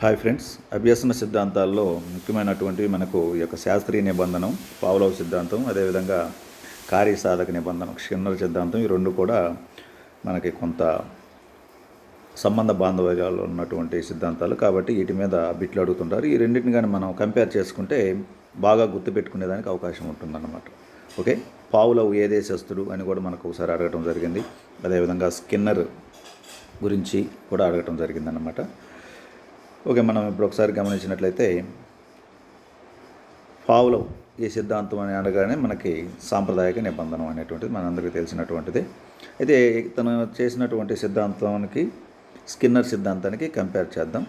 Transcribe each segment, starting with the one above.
Hi friends అభ్యసన సిద్ధాంతాల్లో ముఖ్యమైనటువంటి మనకు ఈ యొక్క శాస్త్రీయ నిబంధనం పావులవ సిద్ధాంతం అదేవిధంగా కార్యసాధక నిబంధన క్షిన్నర సిద్ధాంతం ఈ రెండు కూడా మనకి కొంత సంబంధ బాంధవ్యాలు ఉన్నటువంటి సిద్ధాంతాలు. కాబట్టి వీటి మీద బిట్లు అడుగుతుంటారు. ఈ రెండింటిని కానీ మనం కంపేర్ చేసుకుంటే బాగా గుర్తుపెట్టుకునేదానికి అవకాశం ఉంటుందన్నమాట. ఓకే? పావులవు ఏ దేశస్తుడు అని కూడా మనకు ఒకసారి అడగటం జరిగింది. అదేవిధంగా స్కిన్నర్ గురించి కూడా అడగటం జరిగిందన్నమాట. ఓకే మనం ఇప్పుడు ఒకసారి గమనించినట్లయితే పావులం ఈ సిద్ధాంతం అని అనగానే మనకి సాంప్రదాయక నిబంధన అనేటువంటిది మనందరికీ తెలిసినటువంటిది. అయితే తను చేసినటువంటి సిద్ధాంతానికి స్కిన్నర్ సిద్ధాంతానికి కంపేర్ చేద్దాం.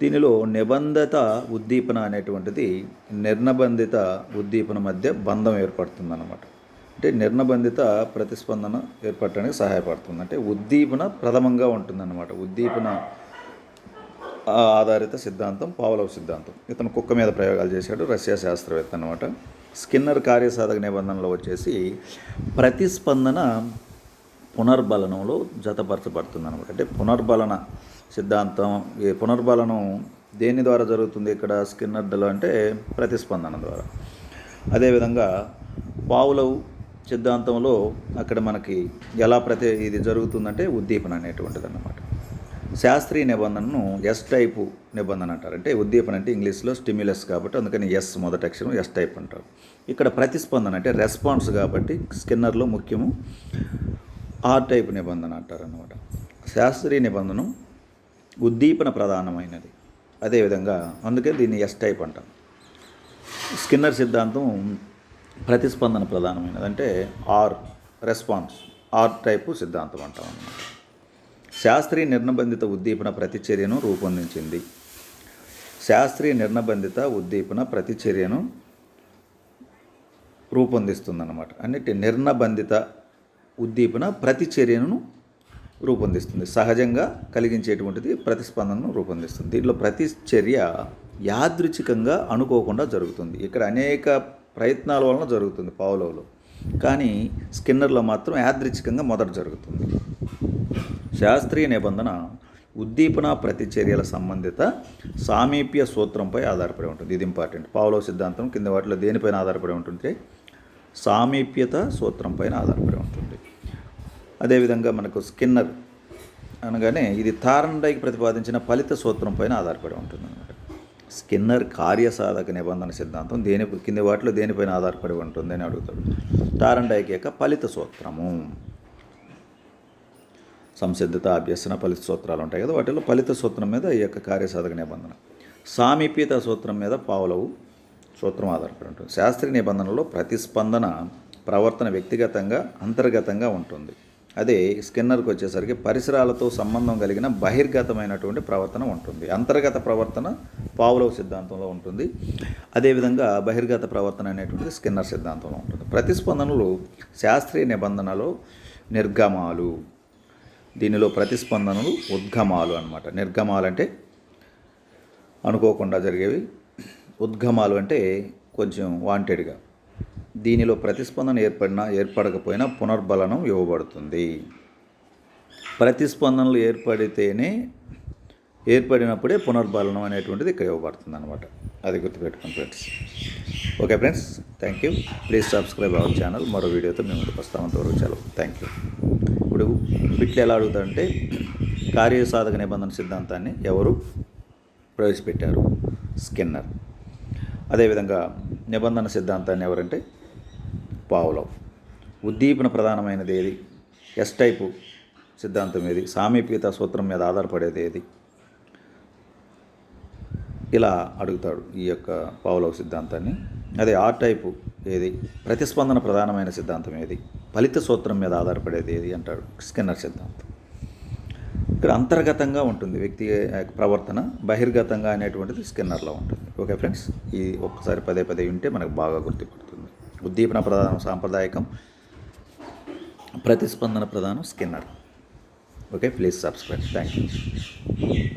దీనిలో నిబంధిత ఉద్దీపన అనేటువంటిది నిర్నబంధిత ఉద్దీపన మధ్య బంధం ఏర్పడుతుందన్నమాట. అంటే నిర్నబంధిత ప్రతిస్పందన ఏర్పడటానికి సహాయపడుతుంది. అంటే ఉద్దీపన ప్రథమంగా ఉంటుందన్నమాట. ఉద్దీపన ఆధారిత సిద్ధాంతం పావలవ్ సిద్ధాంతం. ఇతను కుక్క మీద ప్రయోగాలు చేశాడు రష్యా శాస్త్రవేత్త అనమాట స్కిన్నర్ కార్యసాధక నిబంధనలో వచ్చేసి ప్రతిస్పందన పునర్బలనంలో జతపరచబడుతుంది అనమాట అంటే పునర్బలన సిద్ధాంతం ఈ పునర్బలనం దేని ద్వారా జరుగుతుంది ఇక్కడ? స్కిన్నర్లో అంటే ప్రతిస్పందన ద్వారా. అదేవిధంగా పావులవ్ సిద్ధాంతంలో అక్కడ మనకి ఎలా ప్రతి ఇది జరుగుతుందంటే ఉద్దీపన అనేటువంటిది అన్నమాట శాస్త్రీయ నిబంధనను ఎస్ టైపు నిబంధన అంటారు. అంటే ఉద్దీపన అంటే ఇంగ్లీష్లో స్టిమ్యులస్ కాబట్టి అందుకని ఎస్ మొదటి అక్షరం ఎస్ టైప్ అంటారు. ఇక్కడ ప్రతిస్పందన అంటే రెస్పాన్స్ కాబట్టి స్కిన్నర్లో ముఖ్యము ఆర్ టైప్ నిబంధన అంటారు అన్నమాట శాస్త్రీయ నిబంధన ఉద్దీపన ప్రధానమైనది. అదేవిధంగా అందుకే దీన్ని ఎస్ టైప్ అంటాం. స్కిన్నర్ సిద్ధాంతం ప్రతిస్పందన ప్రధానమైనది. అంటే ఆర్ రెస్పాన్స్ ఆర్ టైపు సిద్ధాంతం అంటాం అన్నమాట. శాస్త్రీయ నిర్ణబంధిత ఉద్దీపన ప్రతిచర్యను రూపొందించింది. శాస్త్రీయ నిర్ణబంధిత ఉద్దీపన ప్రతిచర్యను రూపొందిస్తుందన్నమాట. అన్నిటి నిర్ణబంధిత ఉద్దీపన ప్రతిచర్యను రూపొందిస్తుంది. సహజంగా కలిగించేటువంటిది ప్రతిస్పందనను రూపొందిస్తుంది. దీంట్లో ప్రతిచర్య యాదృచ్ఛికంగా అనుకోకుండా జరుగుతుంది. ఇక్కడ అనేక ప్రయత్నాల వలన జరుగుతుంది పావులవులో కానీ స్కిన్నర్లో మాత్రం యాదృచ్ఛికంగా మొదట జరుగుతుంది. శాస్త్రీయ నిబంధన ఉద్దీపన ప్రతిచర్యల సంబంధిత సామీప్య సూత్రంపై ఆధారపడి ఉంటుంది. ఇది ఇంపార్టెంట్ పావులో సిద్ధాంతం కింద వాటిలో దేనిపైన ఆధారపడి ఉంటుంది? సామీప్యత సూత్రం పైన ఆధారపడి ఉంటుంది. అదేవిధంగా మనకు స్కిన్నర్ అనగానే ఇది థారండైకి ప్రతిపాదించిన ఫలిత సూత్రం పైన ఆధారపడి ఉంటుంది అనమాట స్కిన్నర్ కార్యసాధక నిబంధన సిద్ధాంతం దేని కింది వాటిలో దేనిపైన ఆధారపడి ఉంటుంది అని అడుగుతాడు. థారండైక్ యొక్క ఫలిత సూత్రము. సంసిద్ధత అభ్యసన ఫలిత సూత్రాలు ఉంటాయి కదా వాటిలో ఫలిత సూత్రం మీద ఈ యొక్క కార్యసాధక నిబంధన. సామీప్యత సూత్రం మీద పావులవు సూత్రం ఆధారపడి ఉంటుంది. శాస్త్రీయ నిబంధనలో ప్రతిస్పందన ప్రవర్తన వ్యక్తిగతంగా అంతర్గతంగా ఉంటుంది. అదే స్కిన్నర్కి వచ్చేసరికి పరిసరాలతో సంబంధం కలిగిన బహిర్గతమైనటువంటి ప్రవర్తన ఉంటుంది. అంతర్గత ప్రవర్తన పావులవ సిద్ధాంతంలో ఉంటుంది. అదేవిధంగా బహిర్గత ప్రవర్తన అనేటువంటిది స్కిన్నర్ సిద్ధాంతంలో ఉంటుంది. ప్రతిస్పందనలు శాస్త్రీయ నిబంధనలో నిర్గమాలు. దీనిలో ప్రతిస్పందనలు ఉద్గమాలు అనమాట నిర్గమాలు అంటే అనుకోకుండా జరిగేవి. ఉద్గమాలు అంటే కొంచెం వాంటెడ్గా దీనిలో ప్రతిస్పందన ఏర్పడినా ఏర్పడకపోయినా పునర్బలనం ఇవ్వబడుతుంది. ప్రతిస్పందనలు ఏర్పడితేనే ఏర్పడినప్పుడే పునర్బలనం అనేటువంటిది ఇక్కడ ఇవ్వబడుతుంది అనమాట అది గుర్తుపెట్టుకోండి friends. Okay friends thank you please subscribe our channel. మరో వీడియోతో మేము ముందుకు వస్తామంతవరకు చాలు థ్యాంక్ యూ ఇప్పుడు బిట్లు ఎలా అడుగుతారంటే కార్యసాధక నిబంధన సిద్ధాంతాన్ని ఎవరు ప్రవేశపెట్టారు? స్కిన్నర్. అదేవిధంగా నిబంధన సిద్ధాంతాన్ని ఎవరంటే? పావులవ్. ఉద్దీపన ప్రధానమైనది ఏది? ఎస్ టైపు సిద్ధాంతం ఏది? సామీప్యత సూత్రం మీద ఆధారపడేది ఏది? ఇలా అడుగుతాడు ఈ యొక్క పావులవ్ సిద్ధాంతాన్ని. అదే ఆర్ టైపు ఏది? ప్రతిస్పందన ప్రధానమైన సిద్ధాంతం ఏది? ఫలిత సూత్రం మీద ఆధారపడేది ఏది? అంటాడు స్కిన్నర్ సిద్ధాంతం. ఇక్కడ అంతర్గతంగా ఉంటుంది వ్యక్తి యొక్క ప్రవర్తన బహిర్గతంగా అనేటువంటిది స్కిన్నర్లో ఉంటుంది. Okay friends? ఈ ఒక్కసారి పదే పదే వింటే మనకు బాగా గుర్తుపడుతుంది. ఉద్దీపన ప్రధానం సాంప్రదాయకం ప్రతిస్పందన ప్రధానం Skinner. Okay please subscribe. Thank you